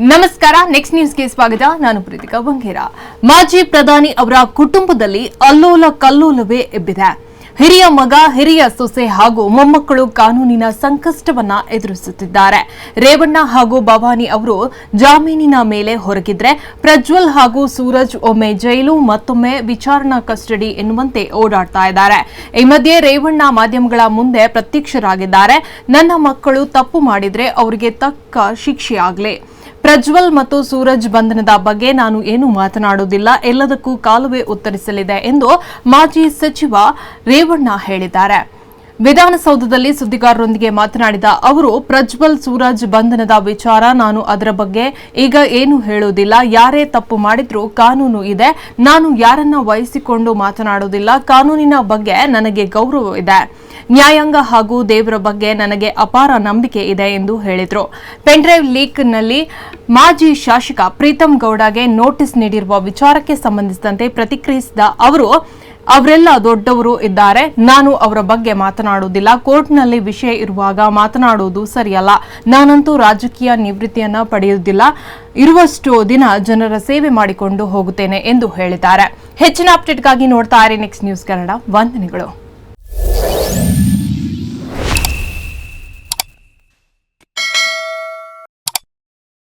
ನಮಸ್ಕಾರ ನೆಕ್ಸ್ಟ್ ನ್ಯೂಸ್ಗೆ ಸ್ವಾಗತ. ನಾನು ಪ್ರೀತಿಕಾ ಬಂಗೇರ. ಮಾಜಿ ಪ್ರಧಾನಿ ಅವರ ಕುಟುಂಬದಲ್ಲಿ ಅಲ್ಲೋಲ ಕಲ್ಲೋಲವೇ ಎಬ್ಬಿದೆ. ಹಿರಿಯ ಮಗ, ಹಿರಿಯ ಸೊಸೆ ಹಾಗೂ ಮೊಮ್ಮಕ್ಕಳು ಕಾನೂನಿನ ಸಂಕಷ್ಟವನ್ನ ಎದುರಿಸುತ್ತಿದ್ದಾರೆ. ರೇವಣ್ಣ ಹಾಗೂ ಭವಾನಿ ಅವರು ಜಾಮೀನಿನ ಮೇಲೆ ಹೊರಗಿದ್ರೆ ಪ್ರಜ್ವಲ್ ಹಾಗೂ ಸೂರಜ್ ಒಮ್ಮೆ ಜೈಲು, ಮತ್ತೊಮ್ಮೆ ವಿಚಾರಣಾ ಕಸ್ಟಡಿ ಎನ್ನುವಂತೆ ಓಡಾಡ್ತಾ ಇದ್ದಾರೆ. ಈ ಮಧ್ಯೆ ರೇವಣ್ಣ ಮಾಧ್ಯಮಗಳ ಮುಂದೆ ಪ್ರತ್ಯಕ್ಷರಾಗಿದ್ದಾರೆ. ನನ್ನ ಮಕ್ಕಳು ತಪ್ಪು ಮಾಡಿದ್ರೆ ಅವರಿಗೆ ತಕ್ಕ ಶಿಕ್ಷೆಯಾಗಲಿ. ಪ್ರಜ್ವಲ್ ಮತ್ತು ಸೂರಜ್ ಬಂಧನದ ಬಗ್ಗೆ ನಾನು ಏನು ಮಾತನಾಡುವುದಿಲ್ಲ. ಎಲ್ಲದಕ್ಕೂ ಕಾಲುವೆ ಉತ್ತರಿಸಲಿದೆ ಎಂದು ಮಾಜಿ ಸಚಿವ ರೇವಣ್ಣ ಹೇಳಿದ್ದಾರೆ. ವಿಧಾನಸೌಧದಲ್ಲಿ ಸುದ್ದಿಗಾರರೊಂದಿಗೆ ಮಾತನಾಡಿದ ಅವರು, ಪ್ರಜ್ವಲ್ ಸೂರಜ್ ಬಂಧನದ ವಿಚಾರ ನಾನು ಅದರ ಬಗ್ಗೆ ಈಗ ಏನು ಹೇಳುವುದಿಲ್ಲ. ಯಾರೇ ತಪ್ಪು ಮಾಡಿದ್ರೂ ಕಾನೂನು ಇದೆ. ನಾನು ಯಾರನ್ನ ವಹಿಸಿಕೊಂಡು ಮಾತನಾಡುವುದಿಲ್ಲ. ಕಾನೂನಿನ ಬಗ್ಗೆ ನನಗೆ ಗೌರವ ಇದೆ. ನ್ಯಾಯಾಂಗ ಹಾಗೂ ದೇವರ ಬಗ್ಗೆ ನನಗೆ ಅಪಾರ ನಂಬಿಕೆ ಇದೆ ಎಂದು ಹೇಳಿದರು. ಪೆನ್ಡ್ರೈವ್ ಲೀಕ್ನಲ್ಲಿ ಮಾಜಿ ಶಾಸಕ ಪ್ರೀತಂ ಗೌಡಗೆ ನೋಟಿಸ್ ನೀಡಿರುವ ವಿಚಾರಕ್ಕೆ ಸಂಬಂಧಿಸಿದಂತೆ ಪ್ರತಿಕ್ರಿಯಿಸಿದ ಅವರು ಅವರೆಲ್ಲ ದೊಡ್ಡವರು ಇದ್ದಾರೆ. ನಾನು ಅವರ ಬಗ್ಗೆ ಮಾತನಾಡುವುದಿಲ್ಲ. ಕೋರ್ಟ್ನಲ್ಲಿ ವಿಷಯ ಇರುವಾಗ ಮಾತನಾಡುವುದು ಸರಿಯಲ್ಲ. ನಾನಂತೂ ರಾಜಕೀಯ ನಿವೃತ್ತಿಯನ್ನ ಪಡೆಯುವುದಿಲ್ಲ. ಇರುವಷ್ಟು ದಿನ ಜನರ ಸೇವೆ ಮಾಡಿಕೊಂಡು ಹೋಗುತ್ತೇನೆ ಎಂದು ಹೇಳಿದ್ದಾರೆ. ಹೆಚ್ಚಿನ ಅಪ್ಡೇಟ್ಗಾಗಿ ನೋಡ್ತಾ ಇರಿ ನೆಕ್ಸ್ಟ್ ನ್ಯೂಸ್ ಕನ್ನಡ ವಂದನೆಗಳು.